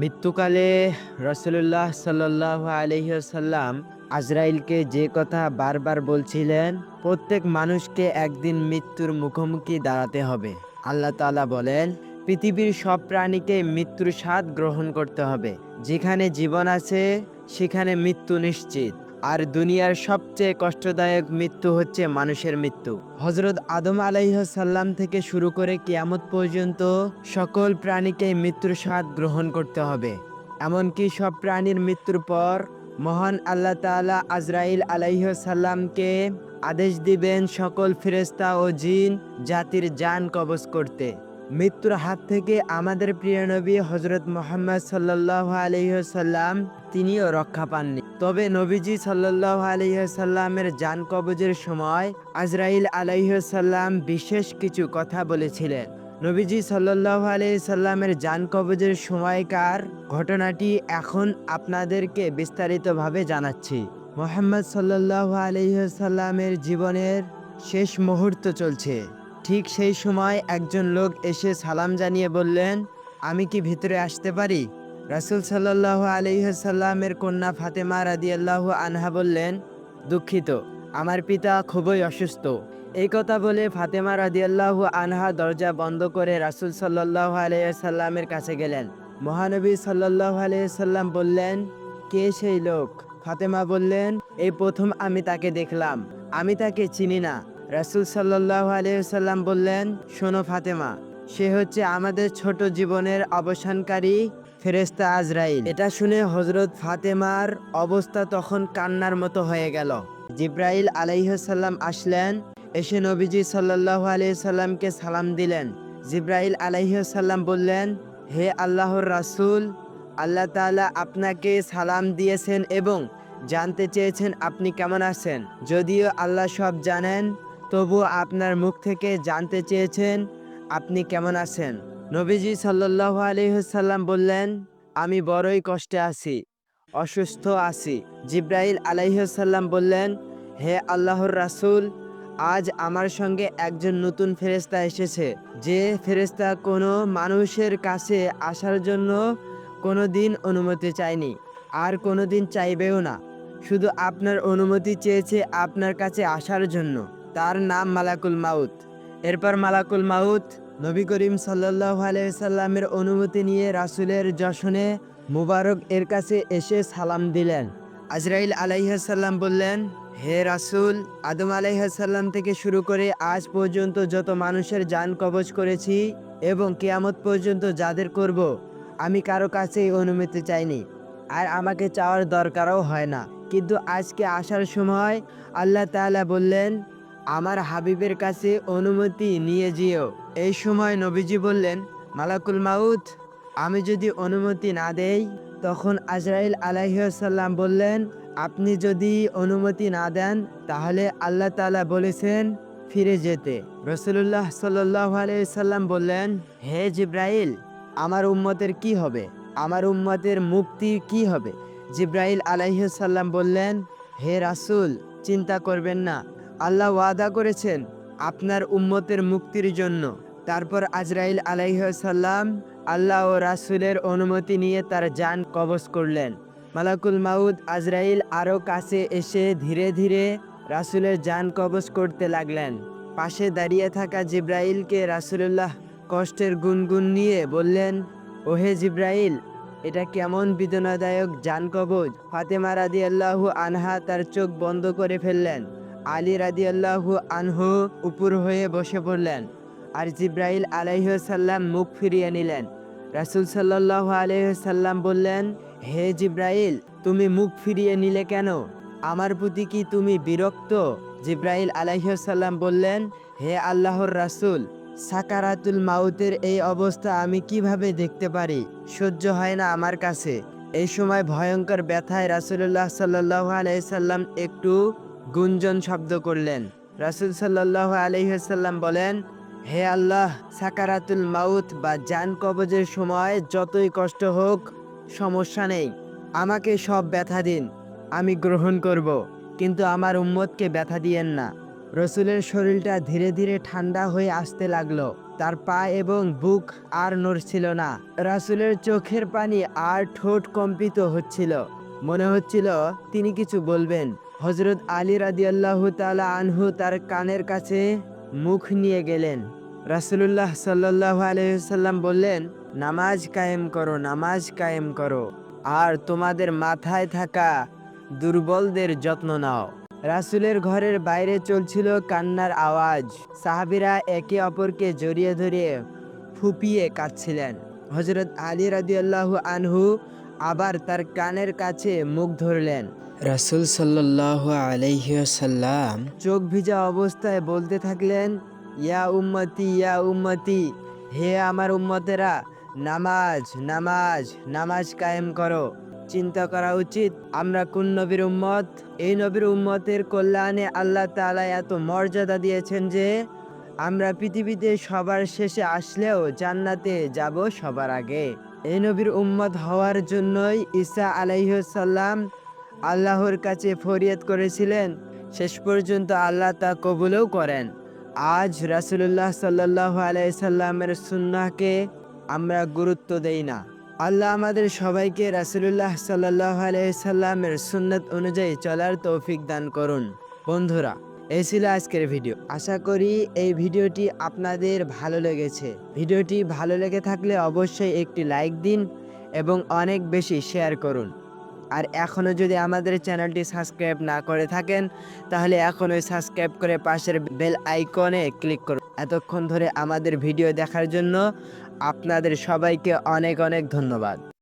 মৃত্যুকালে রসুল্লাহ সাল্লাহ আলহিসাল্লাম আজরাইলকে যে কথা বারবার বলছিলেন, প্রত্যেক মানুষকে একদিন মৃত্যুর মুখোমুখি দাঁড়াতে হবে। আল্লাহ তালা বলেন, পৃথিবীর সব প্রাণীকে মৃত্যুর স্বাদ গ্রহণ করতে হবে। যেখানে জীবন আছে, সেখানে মৃত্যু নিশ্চিত। আর দুনিয়ার সবচেয়ে কষ্টদায়ক মৃত্যু হচ্ছে মানুষের মৃত্যু। হজরত আদম আলাইসাল্লাম থেকে শুরু করে কিয়ামত পর্যন্ত সকল প্রাণীকে মৃত্যুর স্বাদ গ্রহণ করতে হবে। এমনকি সব প্রাণীর মৃত্যুর পর মহান আল্লাহ তাআলা আজরাইল আলাইসাল্লামকে আদেশ দিবেন সকল ফেরেস্তা ও জিন জাতির জান কবজ করতে। মৃত্যুর হাত থেকে আমাদের প্রিয় নবী হজরত মোহাম্মদ সাল্লাহ আলহিহাল্লাম তিনিও রক্ষা পাননি। তবে নবীজি সাল্লাহ আলহিহাল্লামের জান কবজের সময় আজরাইল আলাইসাল্লাম বিশেষ কিছু কথা বলেছিলেন। নবীজি সাল্লাহ আলাইসাল্লামের জান কবজের সময়কার ঘটনাটি এখন আপনাদেরকে বিস্তারিতভাবে জানাচ্ছি। মোহাম্মদ সাল্লাহ আলহিহাল্লামের জীবনের শেষ মুহূর্ত চলছে। ঠিক সেই সময় একজন লোক এসে সালাম জানিয়ে বললেন, আমি কি ভিতরে আসতে পারি? রাসুল সাল্লাহ আলহিহাল্লামের কন্যা ফাতেমা রাদিয়াল্লাহ আনহা বললেন, দুঃখিত, আমার পিতা খুবই অসুস্থ। এই কথা বলে ফাতেমা রাদিয়াল্লাহু আনহা দরজা বন্ধ করে রাসুল সাল্লাহ আলাইসাল্লামের কাছে গেলেন। মহানবী সাল্লাহ আলাইসাল্লাম বললেন, কে সেই লোক? ফাতেমা বললেন, এই প্রথম আমি তাকে দেখলাম, আমি তাকে চিনি না। রাসুল সাল্লাহ আলাইসাল্লাম বললেন, শোনো ফাতেমা, সে হচ্ছে আমাদের ছোট জীবনের অবসানকারী ফেরেস্তা আজরাইল। এটা শুনে হজরত ফাতেমার অবস্থা তখন কান্নার মতো হয়ে গেল। জিব্রাইল আলাইসাল্লাম আসলেন, এসে নবীজি সাল্লাহ আলাইসাল্লামকে সালাম দিলেন। জিব্রাইল আলাইসাল্লাম বললেন, হে আল্লাহর রাসূল, আল্লাহ তাআলা আপনাকে সালাম দিয়েছেন এবং জানতে চেয়েছেন আপনি কেমন আছেন। যদিও আল্লাহ সব জানেন তবু আপনার মুখ থেকে জানতে চেয়েছেন আপনি কেমন আছেন। নবীজি সাল্লাহ আলহিহাল্লাম বললেন, আমি বড়ই কষ্টে আছি, অসুস্থ আছি। জিব্রাইল আলাইসাল্লাম বললেন, হে আল্লাহর রাসূল, আজ আমার সঙ্গে একজন নতুন ফেরেস্তা এসেছে, যে ফেরেস্তা কোনো মানুষের কাছে আসার জন্য কোনো দিন অনুমতি চায়নি, আর কোনো দিন চাইবেও না। শুধু আপনার অনুমতি চেয়েছে আপনার কাছে আসার জন্য। তার নাম মালাকুল মাউত। এরপর মালাকুল মাউত নবী করিম সাল্লাহ আলাইসাল্লামের অনুমতি নিয়ে রাসুলের যশনে মুবারক এর কাছে এসে সালাম দিলেন। আজরাইল আলাইহাসাল্লাম বললেন, হে রাসুল, আদম আলাইহাসাল্লাম থেকে শুরু করে আজ পর্যন্ত যত মানুষের যান কবজ করেছি এবং কেয়ামত পর্যন্ত যাদের করব, আমি কারও কাছেই অনুমতি চাইনি। আর আমাকে চাওয়ার দরকারও হয় না। কিন্তু আজকে আসার সময় আল্লাহ তাআলা বললেন, আমার হাবিবের কাছে অনুমতি নিয়ে যেও। এই সময় নবীজি বললেন, মালাকুল মাউত, আমি যদি অনুমতি না দেই? তখন আজরাইল আলাইসাল্লাম বললেন, আপনি যদি অনুমতি না দেন, তাহলে আল্লাহ তালা বলেছেন ফিরে যেতে। রসুল্লাহ সাল্লাহ আলাইসাল্লাম বললেন, হে জিব্রাইল, আমার উম্মতের কি হবে? আমার উম্মতের মুক্তি কি হবে? জিব্রাইল আলাইসাল্লাম বললেন, হে রাসুল, চিন্তা করবেন না। আল্লাহ ওয়াদা করেছেন আপনার উম্মতের মুক্তির জন্য। তারপর আজরাইল আলাইসাল্লাম আল্লাহ ও রাসূলের অনুমতি নিয়ে তার যান কবজ করলেন। মালাকুল মাউদ আজরাইল আরও কাছে এসে ধীরে ধীরে রাসূলের যান কবজ করতে লাগলেন। পাশে দাঁড়িয়ে থাকা জিব্রাইলকে রাসূলুল্লাহ কষ্টের গুনগুন নিয়ে বললেন, ওহে জিব্রাইল, এটা কেমন বেদনাদায়ক জান কবজ? ফাতেমা রাদি আল্লাহু আনহা তার চোখ বন্ধ করে ফেললেন। আলী রাদি আল্লাহু আনহু উপর হয়ে বসে পড়লেন। আর জিব্রাইল আলাইসাল্লাম মুখ ফিরিয়ে নিলেন। রাসুল সাল্লাহ আলাইসাল্লাম বললেন, হে জিব্রাইল, তুমি মুখ ফিরিয়ে নিলে কেন? আমার প্রতি কি তুমি বিরক্ত? জিব্রাইল আলাইসাল্লাম বললেন, হে আল্লাহর রাসূল, সাকারাতুল মাউতের এই অবস্থা আমি কীভাবে দেখতে পারি? সহ্য হয় না আমার কাছে। এই সময় ভয়ঙ্কর ব্যথায় রাসুল্লাহ সাল্লাহ আলাইসাল্লাম একটু গুঞ্জন শব্দ করলেন। রাসুল সাল্লাহ আলহিহাল্লাম বলেন হে আল্লাহ, সাকারাতুল মাউত বা জান কবজের সময় যতই কষ্ট হোক, সমস্যা নেই। আমাকে সব ব্যথা দিন, আমি গ্রহণ করব। কিন্তু আমার উম্মতকে ব্যথা দিয়েন না। রসুলের শরীরটা ধীরে ধীরে ঠান্ডা হয়ে আসতে লাগল। তার পা এবং বুক আর নড়ছিল না। রাসূলের চোখের পানি আর ঠোঁট কম্পিত হচ্ছিল। মনে হচ্ছিল তিনি কিছু বলবেন। হজরত আলী রাদিয়াল্লাহু তালা আনহু তার কানের কাছে মুখ নিয়ে গেলেন। রাসূলুল্লাহ সাল্লাল্লাহু আলাইহি সাল্লাম বললেন, নামাজ কায়েম করো, নামাজ কায়েম করো। আর তোমাদের মাথায় থাকা দুর্বলদের যত্ন নাও। রাসূলের ঘরের বাইরে চলছিল কান্নার আওয়াজ। সাহাবিরা একে অপরকে জড়িয়ে ধরে ফুপিয়ে কাঁদছিলেন। হজরত আলী রাদিয়াল্লাহু আনহু আবার তার কানের কাছে মুখ ধরলেন। রাসূল সাল্লাল্লাহু আলাইহি সাল্লাম চোখ ভিজা অবস্থায় বলতে থাকলেন ইয়া উম্মতি ইয়া উম্মতি, হে আমার উম্মতেরা, নামাজ নামাজ নামাজ কায়েম করো। চিন্তা করা উচিত, আমরা কোন নবীর উম্মত? এই নবীর উম্মতের কল্যাণে আল্লাহ তাআলা এত মর্যাদা দিয়েছেন যে, আমরা পৃথিবীতে সবার শেষে আসলেও জান্নাতে যাব সবার আগে। এই নবীর উম্মত হওয়ার জন্যই ঈসা আলাইসাল্লাম আল্লাহর কাছে ফরিয়াদ করেছিলেন। শেষ পর্যন্ত আল্লাহ তা কবুলও করেন। আজ রাসুলুল্লাহ সাল্লাহ আলাইসাল্লামের সুন্নাহকে আমরা গুরুত্ব দেই না। আল্লাহ আমাদের সবাইকে রাসুলুল্লাহ সাল্লাহ আলাইসাল্লামের সুন্নত অনুযায়ী চলার তৌফিক দান করুন। বন্ধুরা, এই ছিল আজকের ভিডিও। আশা করি এই ভিডিওটি আপনাদের ভালো লেগেছে। ভিডিওটি ভালো লেগে থাকলে অবশ্যই একটি লাইক দিন এবং অনেক বেশি শেয়ার করুন। আর এখনও যদি আমাদের চ্যানেলটি সাবস্ক্রাইব না করে থাকেন, তাহলে এখনই সাবস্ক্রাইব করে পাশের বেল আইকনে ক্লিক করুন। এতক্ষণ ধরে আমাদের ভিডিও দেখার জন্য আপনাদের সবাইকে অনেক অনেক ধন্যবাদ।